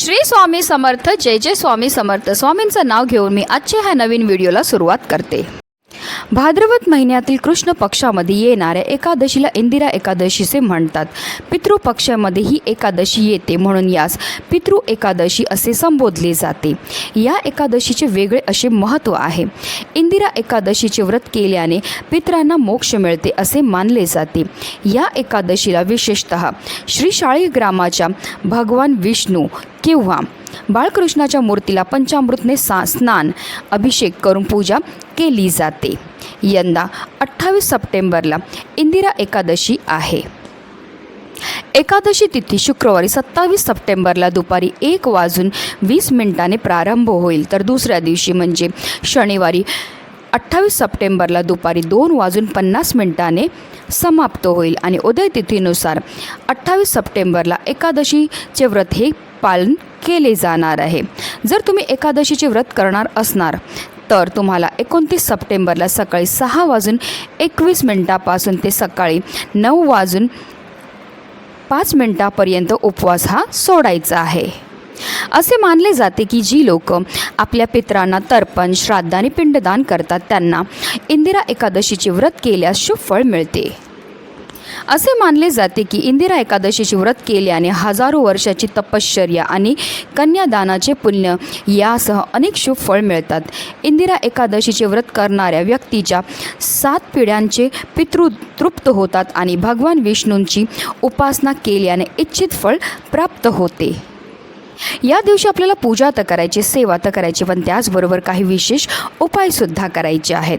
श्री स्वामी समर्थ जय जय स्वामी समर्थ. स्वामींचं नाव घेऊन मी आजच्या ह्या नवीन व्हिडिओला सुरुवात करते. भाद्रवत महिन्यातील कृष्ण पक्षामध्ये येणाऱ्या एकादशीला इंदिरा एकादशीचे म्हणतात. पितृपक्षामध्ये ही एकादशी येते म्हणून यास पितृ एकादशी असे संबोधले जाते. या एकादशीचे वेगळे असे महत्त्व आहे. इंदिरा एकादशीचे व्रत केल्याने पित्रांना मोक्ष मिळते असे मानले जाते. या एकादशीला विशेषत श्री ग्रामाच्या भगवान विष्णू किंवा बाळकृष्णाच्या मूर्तीला पंचामृतने सा स्नान अभिषेक करून पूजा केली जाते. यंदा अठ्ठावीस सप्टेंबरला इंदिरा एकादशी आहे. एकादशी तिथी शुक्रवारी सत्तावीस सप्टेंबरला दुपारी एक वाजून वीस मिनिटाने प्रारंभ होईल. तर दुसऱ्या दिवशी म्हणजे शनिवारी अठ्ठावीस सप्टेंबरला दुपारी दोन वाजून पन्नास मिनिटाने समाप्त होईल. आणि उदय तिथीनुसार अठ्ठावीस सप्टेंबरला एकादशीचे व्रत हे पालन केले जाणार आहे. जर तुम्ही एकादशीचे व्रत करणार असणार तर तुम्हाला एकोणतीस सप्टेंबरला सकाळी सहा वाजून एकवीस मिनिटापासून ते सकाळी नऊ वाजून पाच मिनिटापर्यंत उपवास हा सोडायचा आहे. असे मानले जाते की जी लोक आपल्या पितरांना तर्पण श्राद्ध आणि पिंडदान करतात त्यांना इंदिरा एकादशीचे व्रत केल्यास शुभ फळ मिळते. असे मानले जाते की इंदिरा एकादशीचे व्रत केल्याने हजारो वर्षाची तपश्चर्या आणि कन्यादानाचे पुण्य यासह अनेक शुभ फळ मिळतात. इंदिरा एकादशीचे व्रत करणाऱ्या व्यक्तीच्या सात पिढ्यांचे पितृ तृप्त होतात आणि भगवान विष्णूंची उपासना केल्याने इच्छित फळ प्राप्त होते. या दिवशी आपल्याला पूजा तर करायची सेवा तर करायची पण त्याचबरोबर काही विशेष उपायसुद्धा करायचे आहेत.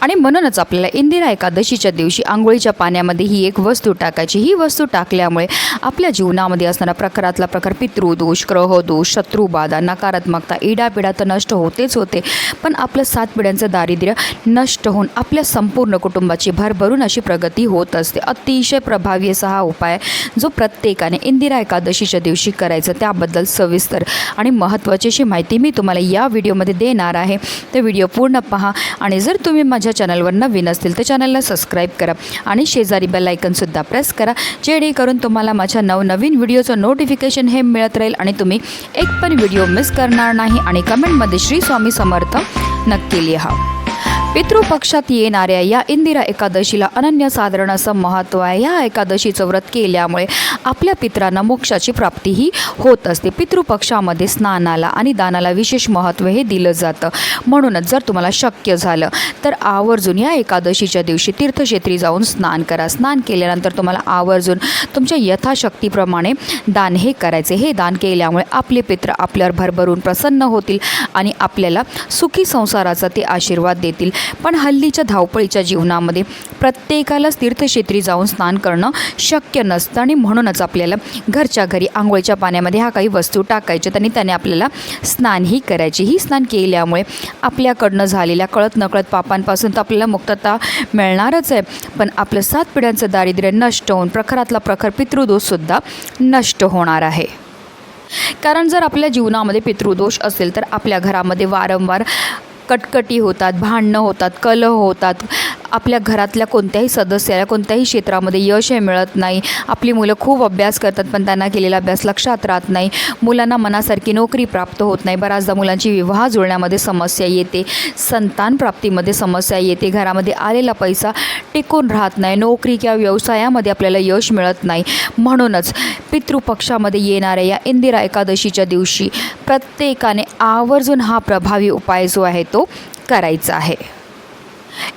आणि म्हणूनच आपल्याला इंदिरा एकादशीच्या दिवशी आंघोळीच्या पाण्यामध्ये ही एक वस्तू टाकायची. ही वस्तू टाकल्यामुळे आपल्या जीवनामध्ये असणारा प्रकारातला प्रकार पितृदोष ग्रहदोष शत्रुबाधा नकारात्मकता इडापिडा तर नष्ट होतेच होते. पण आपलं सात पिढ्यांचं दारिद्र्य नष्ट होऊन आपल्या संपूर्ण कुटुंबाची भरभरून अशी प्रगती होत असते. अतिशय प्रभावी असा हा उपाय जो प्रत्येकाने इंदिरा एकादशीच्या दिवशी करायचं त्याबद्दल सविस्तर आणि महत्त्वाची अशी माहिती मी तुम्हाला या व्हिडिओमध्ये देणार आहे. तर व्हिडिओ पूर्ण पहा आणि जर तुम्ही माझ्या चॅनलवर नवीन असतील तर चॅनलला सबस्क्राईब करा आणि शेजारी बेल आयकनसुद्धा प्रेस करा. जेणेकरून तुम्हाला माझ्या नवनवीन व्हिडिओचं नोटिफिकेशन हे मिळत राहील आणि तुम्ही एक पण व्हिडिओ मिस करणार नाही आणि कमेंटमध्ये श्री स्वामी समर्थ नक्की लिहा. पितृपक्षात येणाऱ्या या इंदिरा एकादशीला अनन्यसाधारण असं महत्त्व आहे. या एकादशीचं व्रत केल्यामुळे आपल्या पित्रांना मोक्षाची प्राप्तीही होत असते. पितृपक्षामध्ये स्नानाला आणि दानाला विशेष महत्त्व हे दिलं जातं. म्हणूनच जर तुम्हाला शक्य झालं तर आवर्जून या एकादशीच्या दिवशी तीर्थक्षेत्री जाऊन स्नान करा. स्नान केल्यानंतर तुम्हाला आवर्जून तुमच्या यथाशक्तीप्रमाणे दान हे करायचे. हे दान केल्यामुळे आपले पित्र आपल्यावर भरभरून प्रसन्न होतील आणि आपल्याला सुखी संसाराचा ते आशीर्वाद देतील. पण हल्लीच्या धावपळीच्या जीवनामध्ये प्रत्येकालाच तीर्थक्षेत्री जाऊन स्नान करणं शक्य नसतं. आणि म्हणूनच आपल्याला घरच्या घरी आंघोळीच्या पाण्यामध्ये ह्या काही वस्तू टाकायच्यात आणि त्याने आपल्याला स्नानही करायची. ही स्नान केल्यामुळे आपल्याकडनं झालेल्या कळत नकळत पापांपासून तर आपल्याला मुक्तता मिळणारच आहे. पण आपलं सात पिढ्यांचं दारिद्र्य नष्ट होऊन प्रखरातला प्रखर पितृदोषसुद्धा नष्ट होणार आहे. कारण जर आपल्या जीवनामध्ये पितृदोष असेल तर आपल्या घरामध्ये वारंवार कटकटी होतात भांडणं होतात कलह होतात. आपल्या घरातल्या कोणत्याही सदस्याला कोणत्याही क्षेत्रामध्ये यश हे मिळत नाही. आपली मुलं खूप अभ्यास करतात पण त्यांना केलेला अभ्यास लक्षात राहत नाही. मुलांना मनासारखी नोकरी प्राप्त होत नाही. बऱ्याचदा मुलांची विवाह जुळण्यामध्ये समस्या येते. संतान प्राप्तीमध्ये समस्या येते. घरामध्ये आलेला पैसा टिकून राहत नाही. नोकरी किंवा व्यवसायामध्ये आपल्याला यश मिळत नाही. म्हणूनच पितृपक्षामध्ये येणाऱ्या या इंदिरा एकादशीच्या दिवशी प्रत्येकाने आवर्जून हा प्रभावी उपाय जो आहे तो करायचा आहे.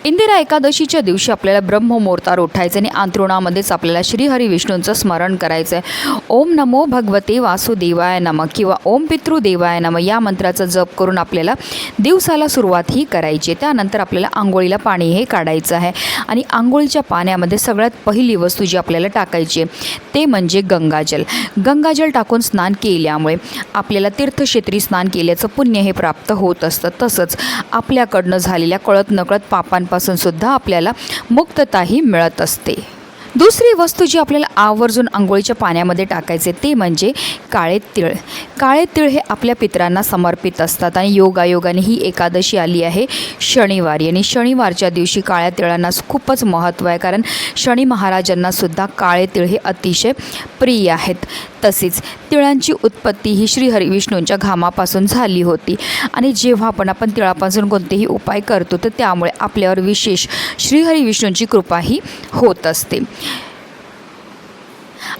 इंदिरा एकादशीच्या दिवशी आपल्याला ब्रह्ममुहूर्तावर उठायचं आणि अंतरुणामध्येच आपल्याला श्रीहरी विष्णूंचं स्मरण करायचं आहे ओम नमो भगवते वासुदेवाय नम किंवा ओम पितृदेवाय नम या मंत्राचा जप करून आपल्याला दिवसाला सुरुवात ही करायची आहे. त्यानंतर आपल्याला आंघोळीला पाणी हे काढायचं आहे. आणि आंघोळीच्या पाण्यामध्ये सगळ्यात पहिली वस्तू जी आपल्याला टाकायची आहे ते म्हणजे गंगाजल. गंगाजल टाकून स्नान केल्यामुळे आपल्याला तीर्थक्षेत्री स्नान केल्याचं पुण्य हे प्राप्त होत असतं. तसंच आपल्याकडनं झालेल्या कळत नकळत पाप पापांपासून सुद्धा आपल्याला मुक्तताही मिळत असते. दुसरी वस्तू जी आपल्याला आवर्जून आंघोळीच्या पाण्यामध्ये टाकायचे ते म्हणजे काळे तिळ. काळे तिळ हे आपल्या पितरांना समर्पित असतात आणि योगायोगाने ही एकादशी आली आहे शनिवारी. आणि शनिवारच्या दिवशी काळ्या तिळांना खूपच महत्त्व आहे कारण शनी महाराजांनासुद्धा काळे तिळ हे अतिशय प्रिय आहेत. तसेच तिळांची उत्पत्ती ही श्रीहरी विष्णूंच्या घामापासून झाली होती. आणि जेव्हा पण आपण तिळापासून कोणतेही उपाय करतो तर त्यामुळे आपल्यावर विशेष श्रीहरी विष्णूंची कृपाही होत असते.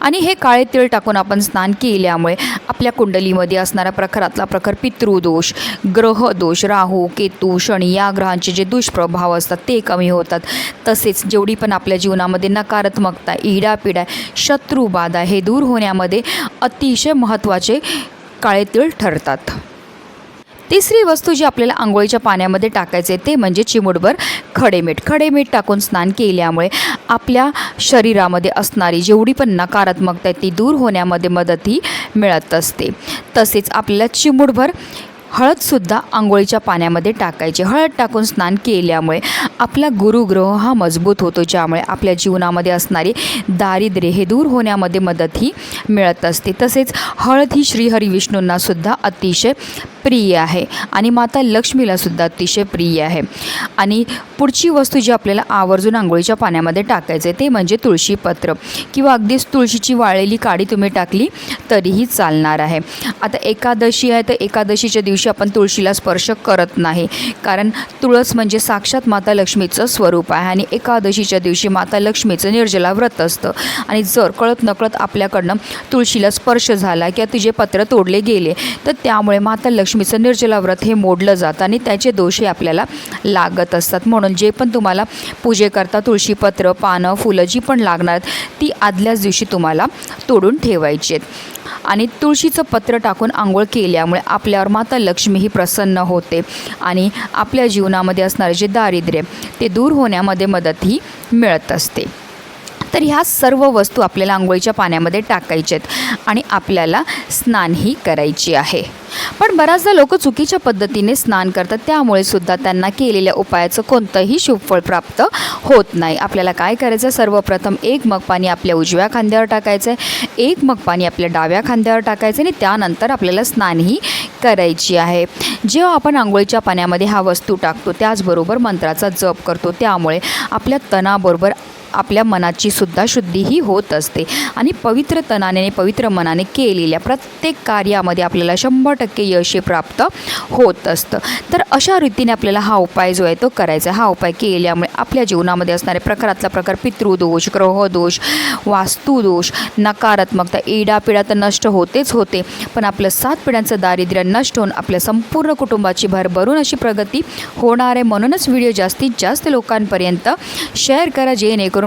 आणि हे काळे तेल टाकून आपण स्नान केल्यामुळे आपल्या कुंडलीमध्ये असणारा प्रखरातला प्रखर पितृदोष ग्रहदोष राहू केतू शनी या ग्रहांचे जे दुष्प्रभाव असतात ते कमी होतात. तसेच जेवढी पण आपल्या जीवनामध्ये नकारात्मकता इडापिडा शत्रुबाधा हे दूर होण्यामध्ये अतिशय महत्त्वाचे काळे तीळ ठरतात. तिसरी वस्तू जी आपल्याला आंघोळीच्या पाण्यामध्ये टाकायचे ते म्हणजे चिमूटभर खडेमीठ. खडेमीठ टाकून स्नान केल्यामुळे आपल्या शरीरामध्ये असणारी जेवढी पण नकारात्मकता आहे ती दूर होण्यामध्ये मदतही मिळत असते. तसेच आपल्याला चिमूटभर हळदसुद्धा आंघोळीच्या पाण्यामध्ये टाकायचे. हळद टाकून स्नान केल्यामुळे आपला गुरुग्रह हा मजबूत होतो ज्यामुळे आपल्या जीवनामध्ये असणारे दारिद्र्य हे दूर होण्यामध्ये मदतही मिळत असते. तसेच हळद ही श्रीहरी विष्णूंनासुद्धा अतिशय प्रिय आहे आणि माता लक्ष्मीलासुद्धा अतिशय प्रिय आहे. आणि पुढची वस्तू जी आपल्याला आवर्जून आंघोळीच्या पाण्यामध्ये टाकायचे ते म्हणजे तुळशीपत्र किंवा अगदीच तुळशीची वाळलेली काडी तुम्ही टाकली तरीही चालणार आहे. आता एकादशी आहे तर एकादशीच्या दिवशी आपण तुळशीला स्पर्श करत नाही. कारण तुळस म्हणजे साक्षात माता लक्ष्मीचं स्वरूप आहे आणि एकादशीच्या दिवशी माता लक्ष्मीचं निर्जला व्रत असतं. आणि जर कळत नकळत आपल्याकडनं तुळशीला स्पर्श झाला किंवा तुझे पत्र तोडले गेले तर त्यामुळे माता लक्ष्मीचं निर्जला व्रत हे मोडलं जातं आणि त्याचे दोषही आपल्याला लागत असतात. म्हणून जे पण तुम्हाला पूजेकरता तुळशीपत्र पानं फुलं जी पण लागणार ती आदल्याच दिवशी तुम्हाला तोडून ठेवायची आहेत. आणि तुळशीचं पत्र टाकून आंघोळ केल्यामुळे आपल्यावर माता लक्ष्मी ही प्रसन्न होते आणि आपल्या जीवनामध्ये असणारे जे दारिद्र्य ते दूर होण्यामध्ये मदतही मिळत असते. तर ह्या सर्व वस्तू आपल्याला आंघोळीच्या पाण्यामध्ये टाकायच्या आहेत आणि आपल्याला स्नानही करायची आहे. पण बऱ्याचदा लोक चुकीच्या पद्धतीने स्नान करतात त्यामुळे सुद्धा त्यांना केलेल्या उपायाचं कोणतंही शुभफळ प्राप्त होत नाही. आपल्याला काय करायचं सर्वप्रथम एक मग पाणी आपल्या उजव्या खांद्यावर टाकायचं आहे एक मग पाणी आपल्या डाव्या खांद्यावर टाकायचं आणि त्यानंतर आपल्याला स्नानही करायची आहे. जेव्हा आपण आंघोळीच्या पाण्यामध्ये हा वस्तू टाकतो त्याचबरोबर मंत्राचा जप करतो त्यामुळे आपल्या तणाबरोबर आपल्या मनाची सुद्धा शुद्धीही होत असते. आणि पवित्र तनाने आणि पवित्र मनाने केलेल्या प्रत्येक कार्यामध्ये आपल्याला शंभर टक्के यश प्राप्त होत असतं. तर अशा रीतीने आपल्याला हा उपाय जो आहे तो करायचा आहे. हा उपाय केल्यामुळे आपल्या जीवनामध्ये असणारे प्रकारातला प्रकार पितृदोष ग्रहदोष वास्तुदोष नकारात्मकता इडापिडा तर नष्ट होतेच होते. पण आपलं सात पिढ्यांचं दारिद्र्य नष्ट होऊन आपल्या संपूर्ण कुटुंबाची भरभरून अशी प्रगती होणार आहे. म्हणूनच व्हिडिओ जास्तीत जास्त लोकांपर्यंत शेअर करा जेणेकरून